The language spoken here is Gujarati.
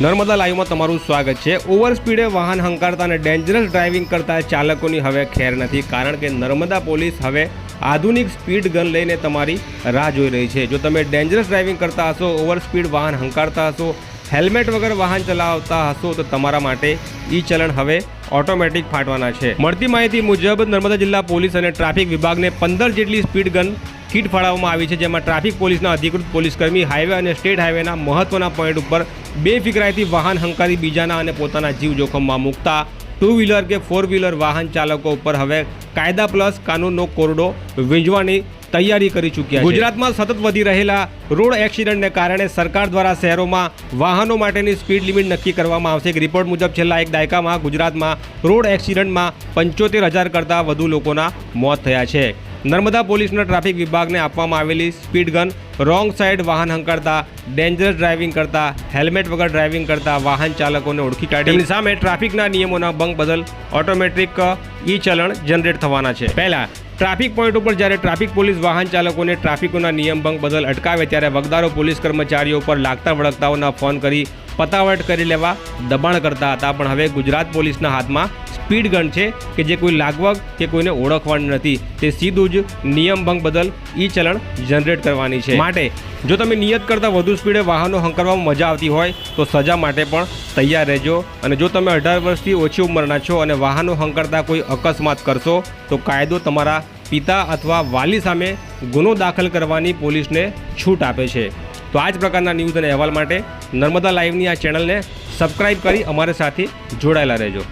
નર્મદા લાઈવમાં તમારું સ્વાગત છે. ઓવર સ્પીડે વાહન હંકારતા અને ડેન્જરસ ડ્રાઇવિંગ કરતા ચાલકોની હવે ખેર નથી, કારણ કે નર્મદા પોલીસ હવે આધુનિક સ્પીડ ગન લઈને તમારી રાહ જોઈ રહી છે. જો તમે ડેન્જરસ ડ્રાઇવિંગ કરતા હશો, ઓવર સ્પીડ વાહન હંકારતા હશો, હેલ્મેટ વગર વાહન ચલાવતા હશો, તો તમારા માટે ઈ ચલણ હવે ઓટોમેટિક ફાટવાના છે. મળતી માહિતી મુજબ નર્મદા જિલ્લા પોલીસ અને ટ્રાફિક વિભાગને પંદર જેટલી સ્પીડ ગન કીટ ફાળવવામાં આવી છે, જેમાં ટ્રાફિક પોલીસના અધિકૃત પોલીસકર્મી હાઈવે અને સ્ટેટ હાઈવેના મહત્વના પોઈન્ટ ઉપર બેફિકરાઈથી વાહન હંકારી બીજાના અને પોતાના જીવ જોખમમાં મૂકતા ટુ વ્હીલર કે ફોર વ્હીલર વાહન ચાલકો ઉપર હવે કાયદા પ્લસ કાનૂનનો કોરડો વીંજવાની તૈયારી કરી ચૂક્યા ગુજરાતમાં સતત વધી રહેલા રોડ એક્સિડન્ટને કારણે સરકાર દ્વારા શહેરોમાં વાહનો માટેની સ્પીડ લિમિટ નક્કી કરવામાં આવશે. એક રિપોર્ટ મુજબ છેલ્લા એક દાયકામાં ગુજરાતમાં રોડ એક્સિડન્ટમાં પંચોતેર હજાર કરતાં વધુ લોકોના મોત થયા છે. નર્મદા પોલીસના ટ્રાફિક વિભાગને આપવામાં આવેલી સ્પીડ ગન, રોંગ સાઈડ વાહન હંકારતા, ડેન્જરસ ડ્રાઇવિંગ કરતા, હેલ્મેટ વગર ડ્રાઇવિંગ કરતા વાહન ચાલકોને ઓળખી કાઢી. સામે ટ્રાફિકના નિયમોના ભંગ બદલ ઓટોમેટિક ઈ ચલણ જનરેટ થવાના છે. પહેલા, ટ્રાફિક પોઈન્ટ ઉપર જ્યારે ટ્રાફિક પોલીસ વાહન ચાલકોને ટ્રાફિકોના નિયમ ભંગ બદલ અટકાવે ત્યારે વગદારો પોલીસ કર્મચારીઓ પર લાગતા વળગતાઓના ફોન કરી, પતાવટ કરી લેવા દબાણ કરતા હતા. પણ હવે ગુજરાત પોલીસના હાથમાં સ્પીડ ગન છે કે જે કોઈ લાગવગ કે કોઈને ઓળખવાની નથી. તે સીધું જ નિયમભંગ બદલ ઈ ચલણ જનરેટ કરવાની છે. માટે જો તમે નિયત કરતાં વધુ સ્પીડે વાહનો હંકારવામાં મજા આવતી હોય, તો સજા માટે પણ તૈયાર રહેજો. અને જો તમે અઢાર વર્ષથી ઓછી ઉંમરના છો અને વાહનો હંકારતા કોઈ અકસ્માત કરશો, તો કાયદો તમારા પિતા અથવા વાલી સામે ગુનો દાખલ કરવાની પોલીસને છૂટ આપે છે. તો આ જ પ્રકારના ન્યૂઝ અને અહેવાલ માટે નર્મદા લાઈવની આ ચેનલને સબસ્ક્રાઇબ કરી અમારી સાથે જોડાયેલા રહેજો.